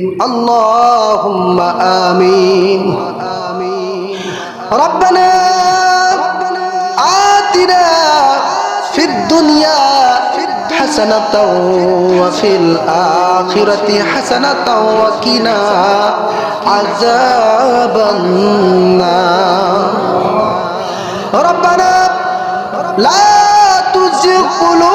اللهم آمين ربنا آتنا في الدنيا حسنة وفي الآخرة حسنة وقنا عذاب النار ربنا لا تزغ قلوبنا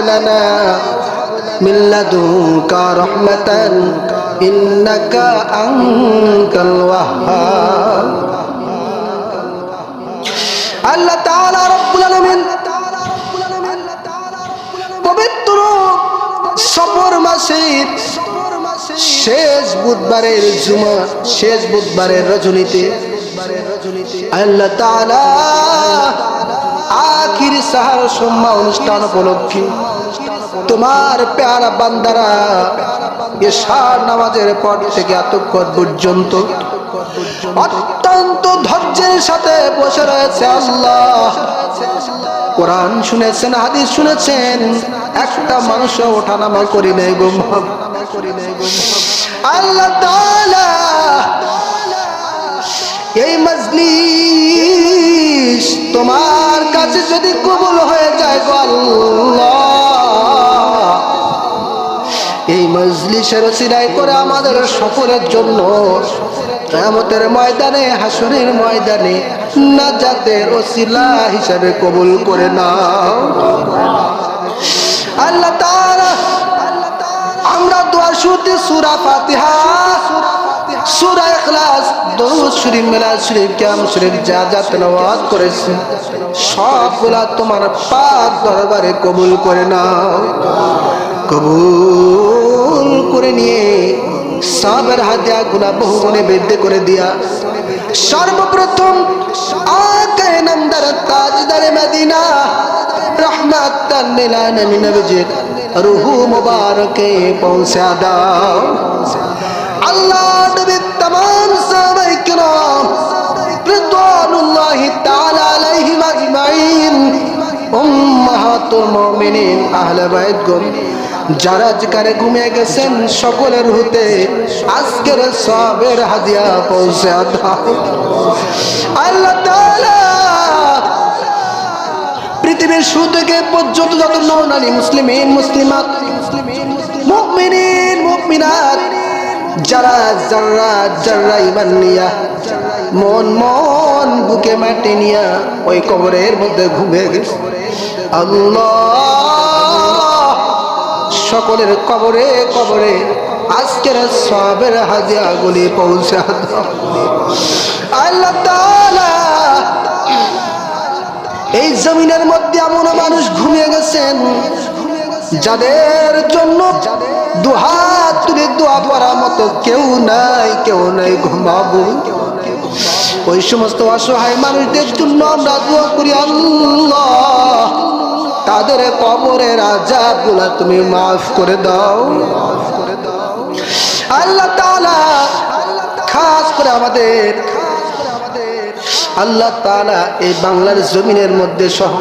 لنا من لدنك رحمة إنك أنت الوهاب আল্লাহ তাআলা রব্বুল আলামিন পবিত্র সফর মাসের শেষ বুধবারের জুমা শেষ বুধবারের রজনীতে আল্লাহ তাআলা আখির সাহার সম্মা অনুষ্ঠান উপলক্ষে তোমার পেয়ারা বান্দারা এশার নামাজের পর থেকে এতক্ষণ পর্যন্ত অত্যন্ত ধৈর্যের সাথে বসে রয়েছে আল্লাহ। কোরআন শুনেছেন, হাদিস শুনেছেন, একটা মানুষ ওঠানামা করি নেই গো আল্লাহ কাছে যদি কবুল হয়ে যায় গো আল্লাহ। এই মজলিসের সিলাই করে আমাদের সকলের জন্য কেয়ামতের ময়দানে, হাসুরের ময়দানে না নাজাতের ওসিলা হিসাবে কবুল করে নাও। আল্লাহ তাআলা, আমরা শুনতে সূরা ফাতিহা। সূরা ইখলাস, দরুদ শরীফ, মিলাদ শরীফ, কিয়াম শরীফ, যা যা তেলাওয়াত করেছি, সবগুলা তোমার পাক দরবারে কবুল করে নাও। কবুল করে নিয়ে সাবের হাতিয়া গুণে বৃদ্ধি করে দিয়া সর্বপ্রথম আকায় নামদার তাজদারে মদিনা রহমাতান লিল আলামিন নবীজির রুহু মুবারকে পৌঁছা দাও। আল্লাহ উম্মাহাতুল মুমিনিন, আহলে বাইতগণ যারা যেখানে ঘুমিয়ে গেছেন, সকলের হতে আজকের সবের হাদিয়া পৌঁছে আল্লাহ তাআলা পৃথিবীর শুরু থেকে পর্যন্ত যত নরনারী, মুসলিমিন, মুসলিমাত, মুমিনিন, মুমিনাত, যারা যারা যারা ইমান নিয়া, মন মন বুকে মাটি নিয়া ওই কবরের মধ্যে ঘুমিয়ে গেছে। সকলের কবরে কবরে আজকের সবের হাজিয়া গুলি পৌঁছে। আল্লাহ এই জমিনের মধ্যে এমন মানুষ ঘুমিয়ে গেছেন, যাদের জন্য দুহাত তুলে দোয়া করার মতো কেউ নাই কেউ নাই ঘুমাবো। ওই সমস্ত অসহায় মানুষদের জন্য আমরা দোয়া করি, আল্লাহ। তাদের কবরের আজাবগুলা তুমি মাফ করে দাও। আল্লাহ তালা খাস করে আমাদের আল্লাহ তালা এই বাংলার জমিনের মধ্যে সহ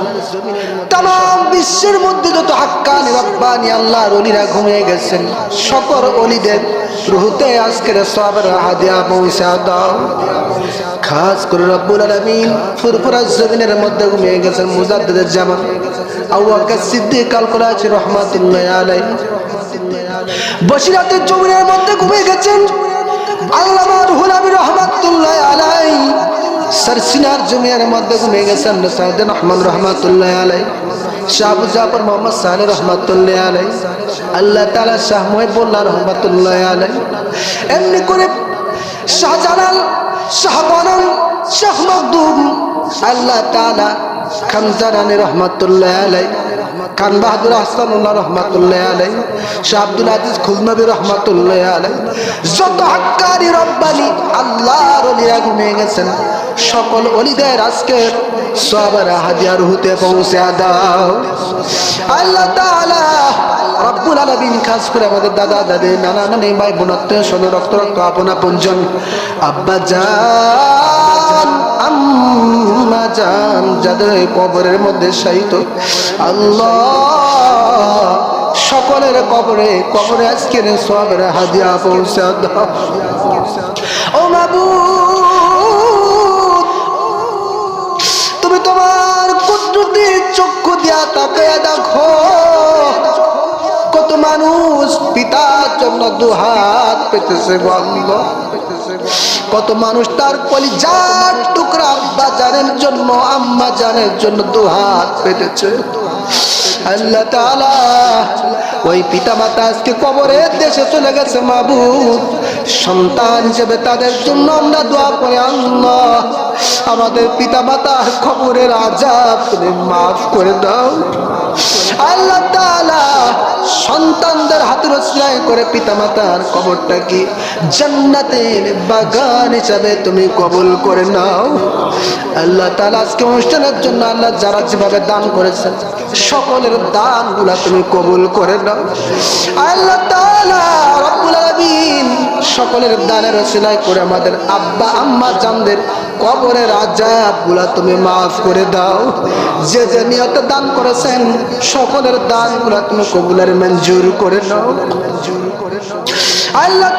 তাম বিশ্বের মধ্যে যত হাক্কানি রব্বানি আল্লাহর অলিরা ঘুমিয়ে গেছেন। সকল অলিদের রুহুতে আজকের সবের হাদিয়া পৌঁছা দাও খাস করে রব্বুল আলামিন ফুরফুরা জমিনের মধ্যে ঘুমিয়ে গেছেন মুজাদ্দিদের জামান আবু বকর সিদ্দিক আল কুরাচি রহমাতুল্লাহ আলাইহি। বসিরাতের জমিনের মধ্যে ঘুমিয়ে গেছেন আমিন রহমাতুল্লাহ আলাইহি। সরসিনার জমিয়ার মধ্যে ঘুমিয়ে গেছেন সাইদিন রহমান রহমাতুল্লাহ আলাই শাহ জাফর মোহাম্মদ সাহানি রহমাতুল্লাহ আলাই আল্লাহ তালা শাহ মহিবুল্লাহ রহমাতুল্লাহ আলাই এমনি করে শাহজালাল, শাহ বনন, শাহ মকদুম আল্লাহ তালা খামজারানি রহমাতুল্লাহ আলাই খান বাহাদুর আহসানুল্লাহ রহমাতুল্লাহ আলাই শাহ আব্দুল আজিজ খুলনবী রহমাতুল্লাহ আলাই যত হাক্কারি রব্বানি, আল্লাহর অলিরা ঘুমিয়ে গেছেন। সকল অলিদের আজকে সবার হাদিয়ার হুতে পৌঁছে দাও। আল্লাহ তাআলা রব্বুল আলামিন খাস করে আমাদের দাদা, দাদি, নানা, নানি, ভাই বোনত্ব শোনো রক্ত রক্ত আপনা পঞ্জন আব্বা জান আম্মা জান, যাদের কবরের মধ্যে শায়িত। আল্লাহ, সকলের কবরে কবরে আজকের সবের হাদিয়া পৌঁছে দাও। ও বাবু তুমি তোমার কুদরতি চক্ষু দিয়া তাকায় দেখো। কত মানুষ পিতার জন্য দুহাত পেতেছে গন্ধ কত মানুষ তার কলিজার টুকরা আব্বা জানের জন্য, আম্মা জানের জন্য দু হাত পেতেছে। আল্লাহ তাআলা ওই পিতা মাতা আজকে কবরের দেশে চলে গেছে মাবুদ। সন্তান হিসেবে তাদের জন্য আমরা দোয়া করে, আল্লাহ আমাদের পিতা মাতার খবরের আজাব তুমি মাফ করে দাও। আল্লাহ তাআলা সন্তানদের হাতের অশ্রায় করে পিতা মাতার কবরটা কি জান্নাতের বাগান হিসাবে তুমি কবুল করে নাও? আল্লাহ তালা আজকে অনুষ্ঠানের জন্য আল্লাহ যারা যেভাবে দান করেছেন, সকলের দানগুলা তুমি কবুল করে নাও। আল্লাহ তাআলা সকলের দানের রচনায় করে আমাদের আব্বা, আম্মা, জানদের কবরের আজাবগুলা তুমি মাফ করে দাও। যে যে নিয়ত দান করেছেন, সকলের দানগুলা তুমি কবুলের মঞ্জুর করে নাও। মঞ্জুর করে নাও আল্লাহ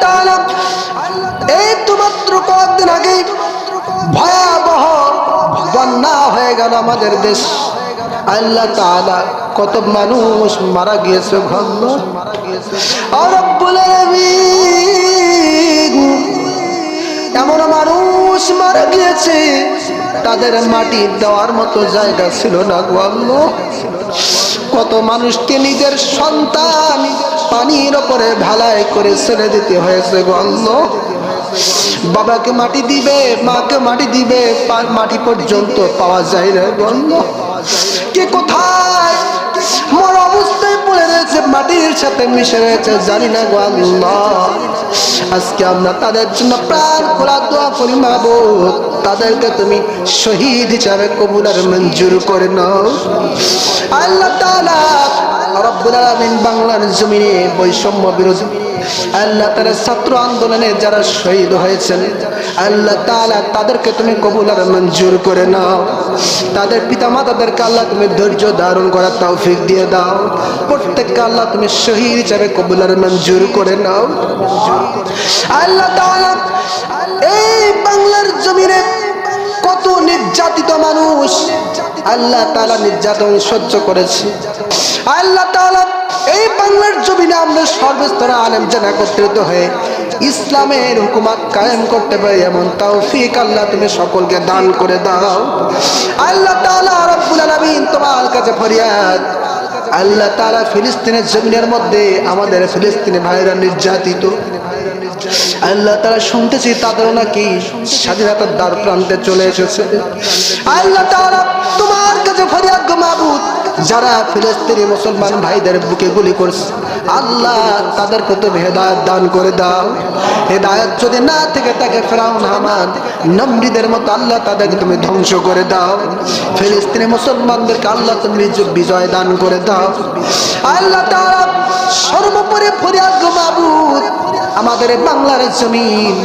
এই তো মাত্র কয়েকদিন আগে ভয়াবহ বন্যা হয়ে গেল আমাদের দেশ। আল্লাহ তাআলা কত মানুষ মারা গিয়েছে আর রব্বুল আলামিন এমন মানুষ মারা গিয়েছে, তাদের মাটি দেওয়ার মতো জায়গা ছিল না গো আল্লাহ। কত মানুষকে নিজের সন্তান পানির ওপরে ভালাই করে ছেড়ে দিতে হয়েছে গো আল্লাহ। বাবাকে মাটি দিবে, মাকে মাটি দিবে মাটি পর্যন্ত পাওয়া যায় না গো আল্লাহ। কে কোথায়? মর অবস্থায় পড়ে রয়েছে, মাটির সাথে মিশে রয়েছে, জানি না গো আজকে আমরা তাদের জন্য প্রাণ খোলা দোয়া করি তাদেরকে তুমি শহীদ হিসাবে কবুল আর মঞ্জুর করে নাও। আল্লাহ তাআলা রব্বুল আলামিন বাংলার জমিনে বৈষম্য বিরোধী আল্লাহ তাআলা ছাত্র আন্দোলনে যারা শহীদ হয়েছেন, আল্লাহ তাআলা তাদেরকে তুমি কবুল আর মঞ্জুর করে নাও। তাদের পিতা মাতাদেরকে আল্লাহ তুমি ধৈর্য ধারণ করার তৌফিক দিয়ে দাও। প্রত্যেককে আল্লাহ তুমি শহীদ হিসাবে কবুল আর মঞ্জুর করে নাও। আল্লাহ তাআলা এই বাংলার জমিনে কত নির্যাতিত মানুষ আল্লাহ তাআলা নির্যাতন সহ্য করেছে। আল্লাহ তাআলা এই বাংলার জমিনে আমরা সর্বস্তরে আলেম যেন একত্রিত হয়ে ইসলামের হুকুমাত কায়েম করতে পারি, এমন তৌফিক আল্লাহ তুমি সকলকে দান করে দাও। আল্লাহ তাআলা রব্বুল আলামিন তোমার কাছে ফরিয়াদ। আল্লাহ তাআলা ফিলিস্তিনের জমিনের মধ্যে আমাদের ফিলিস্তিনি ভাইরা নির্যাতিত। আল্লাহ তারা শুনতেছি তাদেরও নাকি স্বাধীনতার দ্বার প্রান্তে চলে এসেছে। আল্লাহ তারা তোমার কাছে ফরিয়াদ গো মাবুদ। যারা ফিলিস্তিনি মুসলমান ভাইদের বুকে গুলি করছে, আল্লাহ তাদেরকে তুমি হেদায়ত দান করে দাও। হেদায়ত যদি না থেকে তাকে ফেরাউন, হামান, নমরিদের মতো আল্লাহ তাদেরকে তুমি ধ্বংস করে দাও। ফিলিস্তিনি মুসলমানদেরকে আল্লাহ তুমি বিজয় দান করে দাও। আল্লাহ সর্বোপরি ফরিয়াদ মাবুদ, আমাদের বাংলার জমিন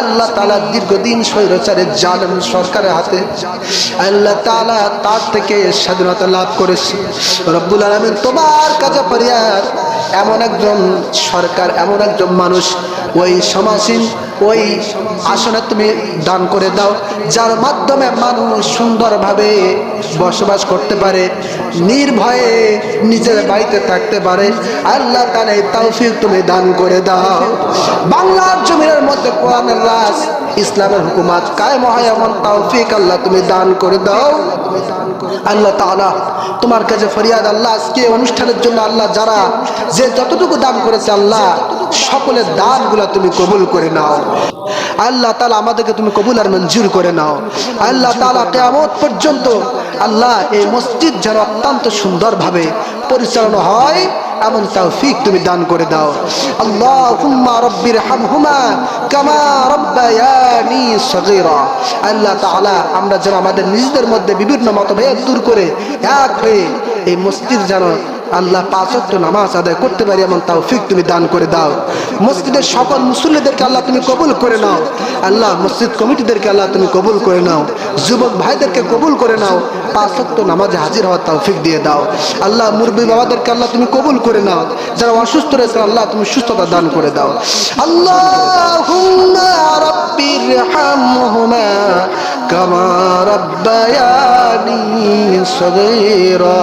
আল্লাহ তালা দীর্ঘদিন স্বৈরাচারের জালেম সরকারের হাতে আল্লাহ তালা তার থেকে স্বাধীনতা লাভ করেছে। রব্বুল আলমিন তোমার কাজে পরিয়ার এমন একজন সরকার, এমন একজন মানুষ, ওই সমাসীন ওই আসনে তুমি দান করে দাও, যার মাধ্যমে মানুষ সুন্দরভাবে বসবাস করতে পারে, নির্ভয়ে নিজের বাড়িতে থাকতে পারে। আল্লাহ তালে তৌফিক তুমি দান করে দাও। বাংলার জমিনের মধ্যে কোরআনের রাজ ইসলামের হুকুমাত কায়েম হয়, এমন তৌফিক আল্লাহ তুমি দান করে দাও। আল্লাহ তাআলা তোমার কাছে ফরিয়াদ আল্লাহ, আজকে অনুষ্ঠানের জন্য আল্লাহ যারা যে যতটুকু দান করেছে আল্লাহ, সকলের দানগুলা তুমি কবুল করে নাও। আল্লাহ তালা আমাদেরকে তুমি কবুল আর মঞ্জুর করে নাও। আল্লাহ তালা কেমন পর্যন্ত আল্লাহ এই মসজিদ যেন অত্যন্ত সুন্দরভাবে পরিচালনা হয়, এমন তৌফিক তুমি দান করে দাও। আল্লাহ হুম্মা রব্বির হামহুমা কামা রব্বায়ানি সগীরা। আল্লাহ তাআলা আমরা যেন আমাদের নিজেদের মধ্যে বিভিন্ন মতভেদ দূর করে, এক হয়ে এই মসজিদ যেন আল্লাহ পাঁচ ওয়াক্ত নামাজ আদায় করতে পারি এমন তৌফিক তুমি দান করে দাও। মসজিদের সকল মুসল্লিদেরকে আল্লাহ তুমি কবুল করে নাও। আল্লাহ মসজিদ কমিটিদেরকে আল্লাহ তুমি কবুল করে নাও। যুবক ভাইদেরকে কবুল করে নাও। পাঁচ ওয়াক্ত নামাজে হাজির হওয়ার তৌফিক দিয়ে দাও। আল্লাহ মুরব্বী বাবাদেরকে আল্লাহ তুমি কবুল করে নাও। যারা অসুস্থ রয়েছে, আল্লাহ তুমি সুস্থতা দান করে দাও। আল্লাহুম্মা রাব্বির হামহুমা কামা রাব্বায়ানি সগীরা।